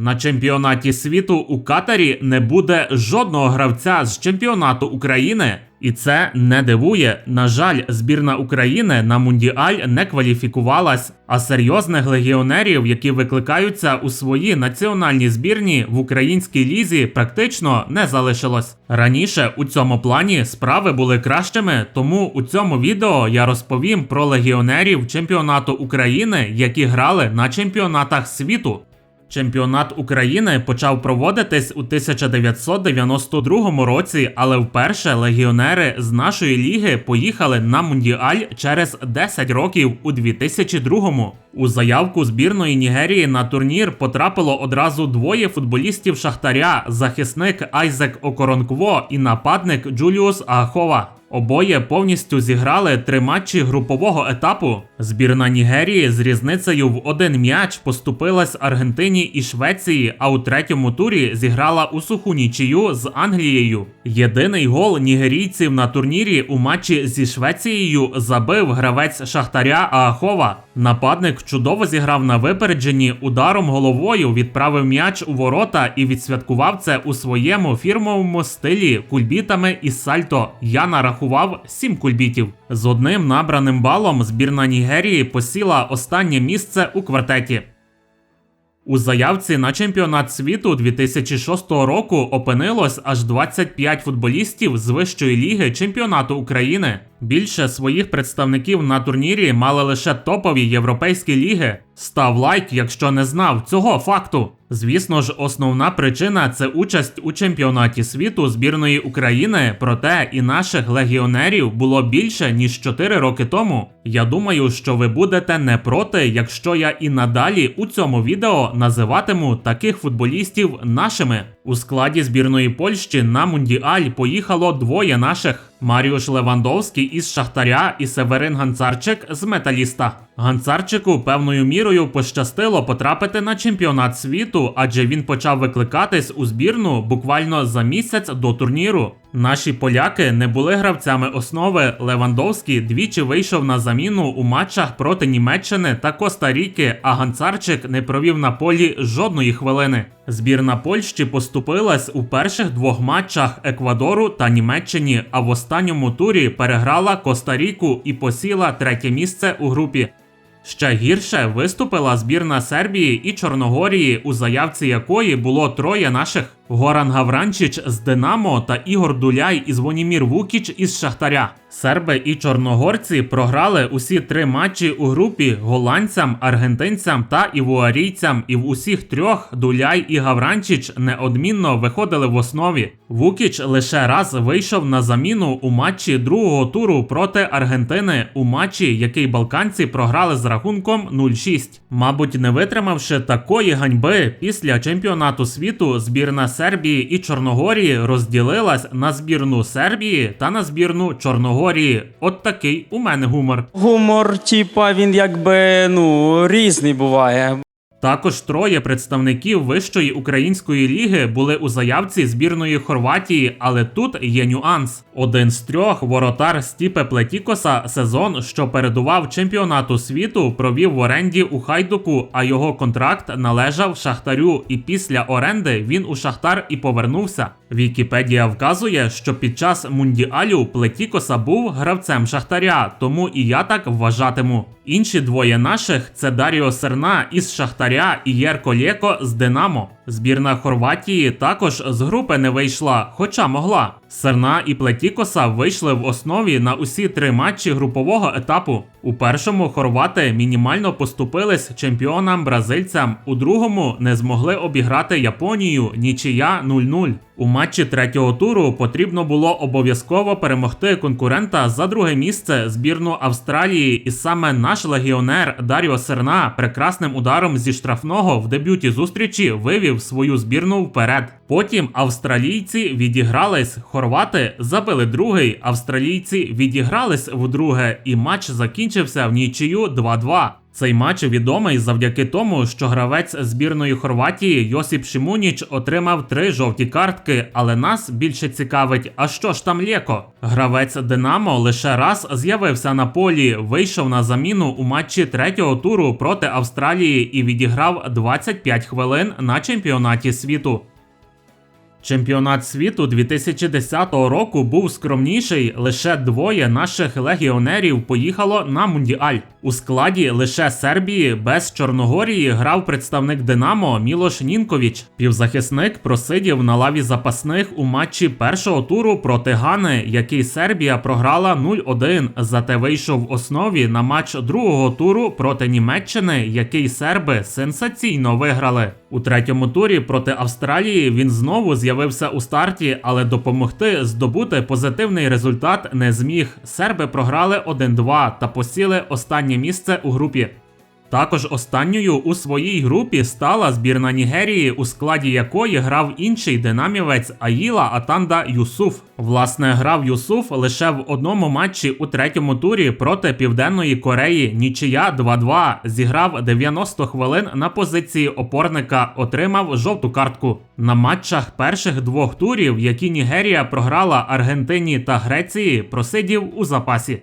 На чемпіонаті світу у Катарі не буде жодного гравця з чемпіонату України, і це не дивує. На жаль, збірна України на мундіаль не кваліфікувалась, а серйозних легіонерів, які викликаються у свої національні збірні в українській лізі, практично не залишилось. Раніше у цьому плані справи були кращими, тому у цьому відео я розповім про легіонерів чемпіонату України, які грали на чемпіонатах світу. Чемпіонат України почав проводитись у 1992 році, але вперше легіонери з нашої ліги поїхали на мундіаль через 10 років у 2002 У заявку збірної Нігерії на турнір потрапило одразу двоє футболістів Шахтаря: захисник Айзек Окоронкво і нападник Джуліус Ахова. Обоє повністю зіграли три матчі групового етапу. Збірна Нігерії з різницею в один м'яч поступилась Аргентині і Швеції, а у третьому турі зіграла у суху нічию з Англією. Єдиний гол нігерійців на турнірі у матчі зі Швецією забив гравець Шахтаря Аахова. Нападник чудово зіграв на випередженні ударом головою, відправив м'яч у ворота і відсвяткував це у своєму фірмовому стилі кульбітами і сальто. Я нарахував 7 кульбітів. З одним набраним балом збірна Нігерії посіла останнє місце у квартеті. У заявці на чемпіонат світу 2006 року опинилось аж 25 футболістів з вищої ліги чемпіонату України. Більше своїх представників на турнірі мали лише топові європейські ліги. Став лайк, якщо не знав цього факту. Звісно ж, основна причина це участь у чемпіонаті світу збірної України, проте і наших легіонерів було більше ніж 4 роки тому. Я думаю, що ви будете не проти, якщо я і надалі у цьому відео називатиму таких футболістів нашими. У складі збірної Польщі на Мундіаль поїхало двоє наших. Маріуш Левандовський із Шахтаря і Северин Ганцарчик з Металіста. Ганцарчику певною мірою пощастило потрапити на чемпіонат світу, адже він почав викликатись у збірну буквально за місяць до турніру. Наші поляки не були гравцями основи. Левандовський двічі вийшов на заміну у матчах проти Німеччини та Коста-Ріки, а Ганцарчик не провів на полі жодної хвилини. Збірна Польщі поступилась у перших двох матчах Еквадору та Німеччині, а в останньому турі переграла Коста-Ріку і посіла третє місце у групі. Ще гірше виступила збірна Сербії і Чорногорії, у заявці якої було троє наших. Горан Гавранчич з Динамо та Ігор Дуляй і Звонімір Вукіч із Шахтаря. Серби і чорногорці програли усі три матчі у групі голландцям, аргентинцям та івуарійцям, і в усіх трьох Дуляй і Гавранчич неодмінно виходили в основі. Вукіч лише раз вийшов на заміну у матчі другого туру проти Аргентини, у матчі, який балканці програли з рахунком 0-6. Мабуть, не витримавши такої ганьби після чемпіонату світу, збірна Сербії і Чорногорії розділилась на збірну Сербії та на збірну Чорногорії. От такий у мене гумор. Гумор, типа, він якби ну різний буває. Також троє представників вищої української ліги були у заявці збірної Хорватії, але тут є нюанс. Один з трьох воротар Стіпе Плетікоса сезон, що передував чемпіонату світу, провів в оренді у Хайдуку, а його контракт належав Шахтарю. І після оренди він у Шахтар і повернувся. Вікіпедія вказує, що під час мундіалю Плетікоса був гравцем Шахтаря, тому і я так вважатиму. Інші двоє наших це Даріо Серна із Шахтаря і Єрко Лєко з Динамо. Збірна Хорватії також з групи не вийшла, хоча могла. Серна і Плетікоса вийшли в основі на усі три матчі групового етапу. У першому хорвати мінімально поступились чемпіонам бразильцям, у другому не змогли обіграти Японію нічия 0-0. У матчі третього туру потрібно було обов'язково перемогти конкурента за друге місце збірну Австралії, і саме наш легіонер Даріо Серна прекрасним ударом зі штрафного в дебюті зустрічі вивів свою збірну вперед. Потім австралійці відігрались, хорвати забили другий, австралійці відігрались вдруге, і матч закінчився в нічию 2-2. Цей матч відомий завдяки тому, що гравець збірної Хорватії Йосип Шимуніч отримав три жовті картки, але нас більше цікавить, а що ж там Лєко? Гравець Динамо лише раз з'явився на полі, вийшов на заміну у матчі третього туру проти Австралії і відіграв 25 хвилин на чемпіонаті світу. Чемпіонат світу 2010 року був скромніший. Лише двоє наших легіонерів поїхало на мундіаль. У складі лише Сербії без Чорногорії грав представник Динамо Мілош Нінковіч. Півзахисник просидів на лаві запасних у матчі першого туру проти Гани, який Сербія програла 0-1. Зате вийшов в основі на матч другого туру проти Німеччини, який серби сенсаційно виграли. У третьому турі проти Австралії він знову з'явився у старті, але допомогти здобути позитивний результат не зміг. Серби програли 1-2 та посіли останнє місце у групі. Також останньою у своїй групі стала збірна Нігерії, у складі якої грав інший динамівець Аїла Атанда Юсуф. Власне, грав Юсуф лише в одному матчі у третьому турі проти Південної Кореї. Нічия 2-2. Зіграв 90 хвилин на позиції опорника, отримав жовту картку. На матчах перших двох турів, які Нігерія програла Аргентині та Греції, просидів у запасі.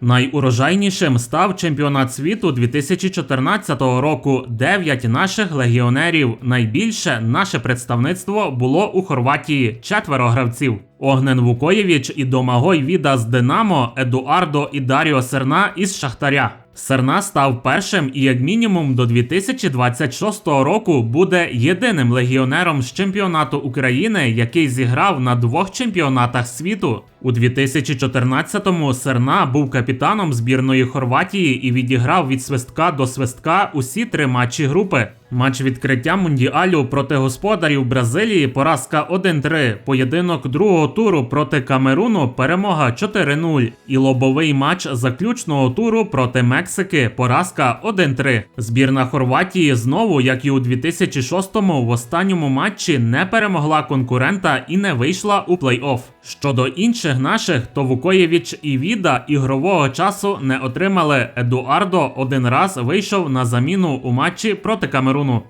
Найурожайнішим став чемпіонат світу 2014 року. Дев'ять наших легіонерів. Найбільше наше представництво було у Хорватії четверо гравців. Огнен Вукоєвіч і Домагой Віда з Динамо, Едуардо і Даріо Серна із Шахтаря. Серна став першим і, як мінімум, до 2026 року буде єдиним легіонером з чемпіонату України, який зіграв на двох чемпіонатах світу. У 2014-му Серна був капітаном збірної Хорватії і відіграв від свистка до свистка усі три матчі групи. Матч відкриття мундіалю проти господарів Бразилії поразка 1-3, поєдинок другого туру проти Камеруну перемога 4-0 і лобовий матч заключного туру проти Мексики поразка 1-3. Збірна Хорватії знову, як і у 2006-му, в останньому матчі не перемогла конкурента і не вийшла у плей-офф. Щодо інших наших, то Вукоєвіч і Віда ігрового часу не отримали. Едуардо один раз вийшов на заміну у матчі проти Камеруну.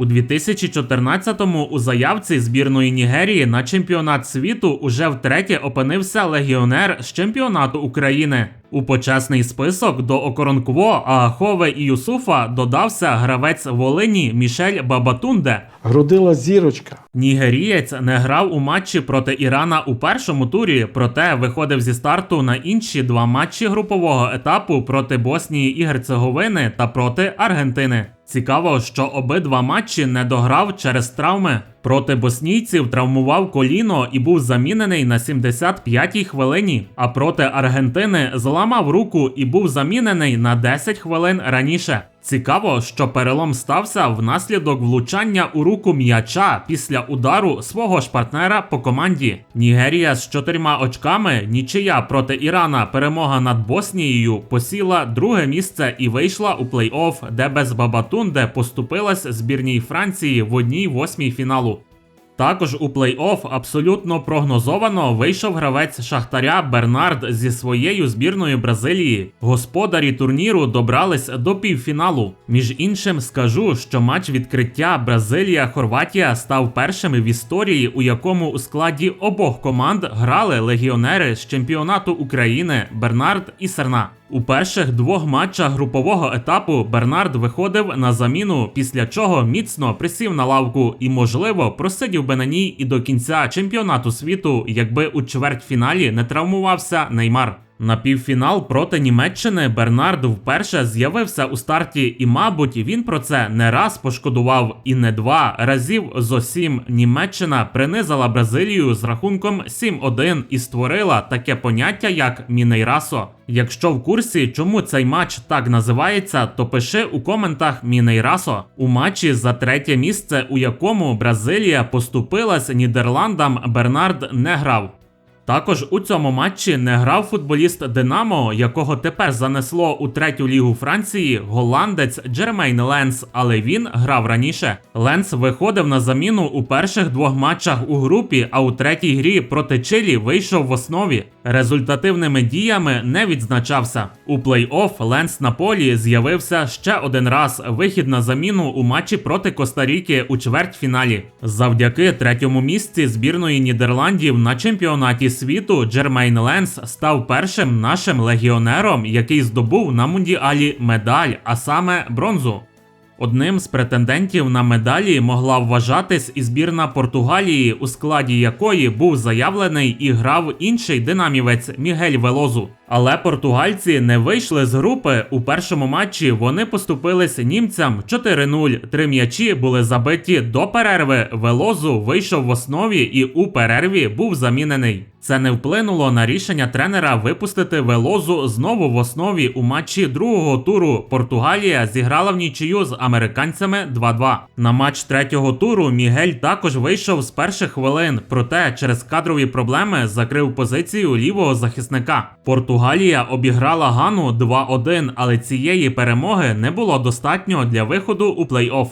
У 2014-му у заявці збірної Нігерії на чемпіонат світу уже втретє опинився легіонер з чемпіонату України. У почесний список до Окоронкво, Аахове і Юсуфа додався гравець Волині Мішель Бабатунде. Грудила зірочка. Нігерієць не грав у матчі проти Ірана у першому турі, проте виходив зі старту на інші два матчі групового етапу проти Боснії і Герцеговини та проти Аргентини. Цікаво, що обидва матчі не дограв через травми. Проти боснійців травмував коліно і був замінений на 75-й хвилині. А проти Аргентини зламав руку і був замінений на 10 хвилин раніше. Цікаво, що перелом стався внаслідок влучання у руку м'яча після удару свого ж партнера по команді. Нігерія з чотирма очками, нічия проти Ірана, перемога над Боснією посіла друге місце і вийшла у плей-офф, де без Бабатунде поступилась збірній Франції в одній восьмій фіналу. Також у плей-офф абсолютно прогнозовано вийшов гравець Шахтаря Бернард зі своєю збірною Бразилії. Господарі турніру добрались до півфіналу. Між іншим, скажу, що матч відкриття Бразилія-Хорватія став першим в історії, у якому у складі обох команд грали легіонери з чемпіонату України Бернард і Серна. У перших двох матчах групового етапу Бернард виходив на заміну, після чого міцно присів на лавку і, можливо, просидів би на ній і до кінця чемпіонату світу, якби у чвертьфіналі не травмувався Неймар. На півфінал проти Німеччини Бернард вперше з'явився у старті, і, мабуть, він про це не раз пошкодував, і не два разів зо сім Німеччина принизила Бразилію з рахунком 7-1 і створила таке поняття як Мінейрасо. Якщо в курсі, чому цей матч так називається, то пиши у коментах Мінейрасо. У матчі за третє місце, у якому Бразилія поступилась Нідерландам, Бернард не грав. Також у цьому матчі не грав футболіст Динамо, якого тепер занесло у третю лігу Франції, голландець Джермейн Ленс, але він грав раніше. Ленс виходив на заміну у перших двох матчах у групі, а у третій грі проти Чилі вийшов в основі. Результативними діями не відзначався. У плей-офф Ленс на полі з'явився ще один раз вихід на заміну у матчі проти Коста-Ріки у чвертьфіналі. Завдяки третьому місці збірної Нідерландів на чемпіонаті світу Джермейн Ленс став першим нашим легіонером, який здобув на мундіалі медаль, а саме бронзу. Одним з претендентів на медалі могла вважатись і збірна Португалії, у складі якої був заявлений і грав інший динамівець Мігель Велозу. Але португальці не вийшли з групи. У першому матчі вони поступились німцям 4-0. Три м'ячі були забиті до перерви. Велозу вийшов в основі і у перерві був замінений. Це не вплинуло на рішення тренера випустити Велозу знову в основі у матчі другого туру. Португалія зіграла в нічию з американцями 2-2. На матч третього туру Мігель також вийшов з перших хвилин, проте через кадрові проблеми закрив позицію лівого захисника. Португалія обіграла Гану 2-1, але цієї перемоги не було достатньо для виходу у плей-офф.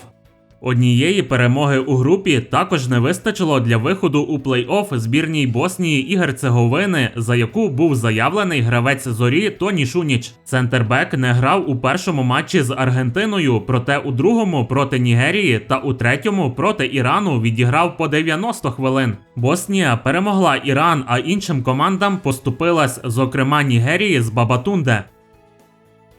Однієї перемоги у групі також не вистачило для виходу у плей-офф збірній Боснії і Герцеговини, за яку був заявлений гравець зорі Тоні Шуніч. Центрбек не грав у першому матчі з Аргентиною, проте у другому проти Нігерії та у третьому проти Ірану відіграв по 90 хвилин. Боснія перемогла Іран, а іншим командам поступилась, зокрема Нігерії з Бабатунде.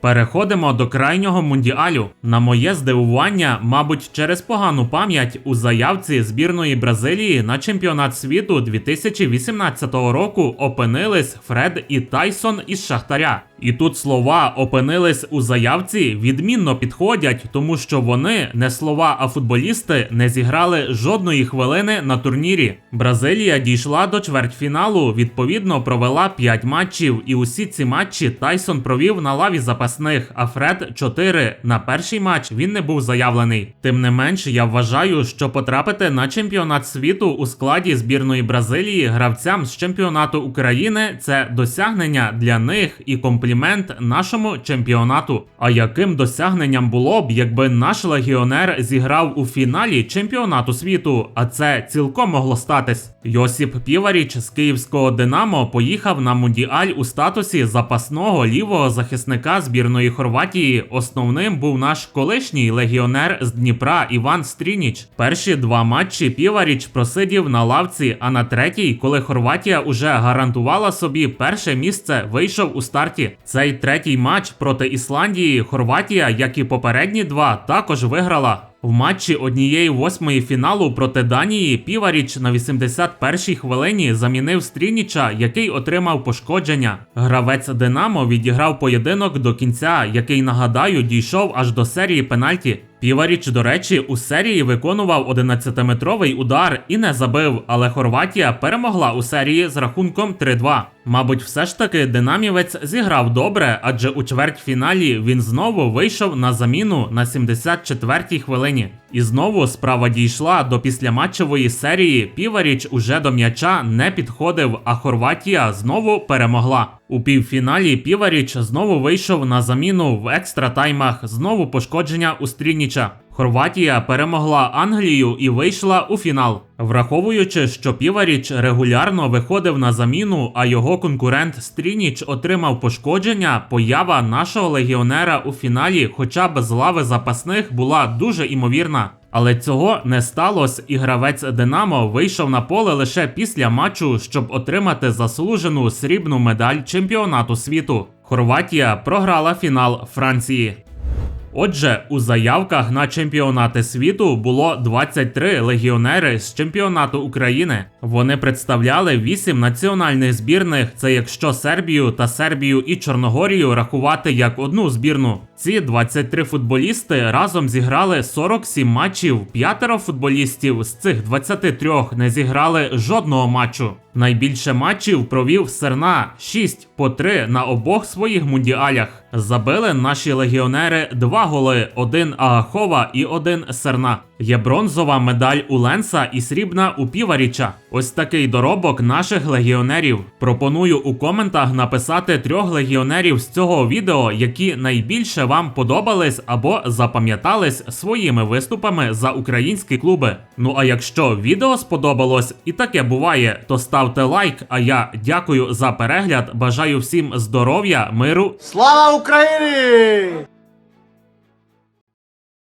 Переходимо до крайнього мундіалю. На моє здивування, мабуть, через погану пам'ять у заявці збірної Бразилії на чемпіонат світу 2018 року опинились Фред і Тайсон із Шахтаря. І тут слова опинились у заявці відмінно підходять, тому що вони не слова, а футболісти не зіграли жодної хвилини на турнірі. Бразилія дійшла до чвертьфіналу, відповідно провела 5 матчів, і усі ці матчі Тайсон провів на лаві запасних, а Фред 4. На перший матч він не був заявлений. Тим не менш, я вважаю, що потрапити на чемпіонат світу у складі збірної Бразилії гравцям з чемпіонату України це досягнення для них і комплімент нашому чемпіонату. А яким досягненням було б, якби наш легіонер зіграв у фіналі чемпіонату світу? А це цілком могло статись. Йосип Піваріч з київського Динамо поїхав на мундіаль у статусі запасного лівого захисника збірної Хорватії. Основним був наш колишній легіонер з Дніпра Іван Стрініч. Перші два матчі Піваріч просидів на лавці, а на третій, коли Хорватія уже гарантувала собі перше місце, вийшов у старті. Цей третій матч проти Ісландії Хорватія, як і попередні два, також виграла. В матчі однієї восьмої фіналу проти Данії Піваріч на 81-й хвилині замінив Стрініча, який отримав пошкодження. Гравець Динамо відіграв поєдинок до кінця, який нагадаю дійшов аж до серії пенальті. Піваріч, до речі, у серії виконував 11-метровий удар і не забив, але Хорватія перемогла у серії з рахунком 3-2. Мабуть, все ж таки динамівець зіграв добре, адже у чвертьфіналі він знову вийшов на заміну на 74-й хвилині. І знову справа дійшла до післяматчевої серії. Піваріч уже до м'яча не підходив, а Хорватія знову перемогла. У півфіналі Піваріч знову вийшов на заміну в екстра таймах. Знову пошкодження у Стрініча. Хорватія перемогла Англію і вийшла у фінал. Враховуючи, що Піваріч регулярно виходив на заміну, а його конкурент Стрініч отримав пошкодження, поява нашого легіонера у фіналі, хоча б з лави запасних, була дуже імовірна. Але цього не сталося, і гравець Динамо вийшов на поле лише після матчу, щоб отримати заслужену срібну медаль чемпіонату світу. Хорватія програла фінал Франції. Отже, у заявках на чемпіонати світу було 23 легіонери з чемпіонату України. Вони представляли 8 національних збірних. Це якщо Сербію та Сербію і Чорногорію рахувати як одну збірну. Ці 23 футболісти разом зіграли 47 матчів. П'ятеро футболістів з цих 23 не зіграли жодного матчу. Найбільше матчів провів Серна 6 по 3 на обох своїх мундіалях. Забили наші легіонери два голи: один Агахова і один Серна. Є бронзова медаль у Ленса і срібна у Піваріча. Ось такий доробок наших легіонерів. Пропоную у коментах написати трьох легіонерів з цього відео, які найбільше вам подобались або запам'ятались своїми виступами за українські клуби. Ну а якщо відео сподобалось і таке буває, то ставте лайк. А я дякую за перегляд. Бажаю всім здоров'я, миру Слава Україні!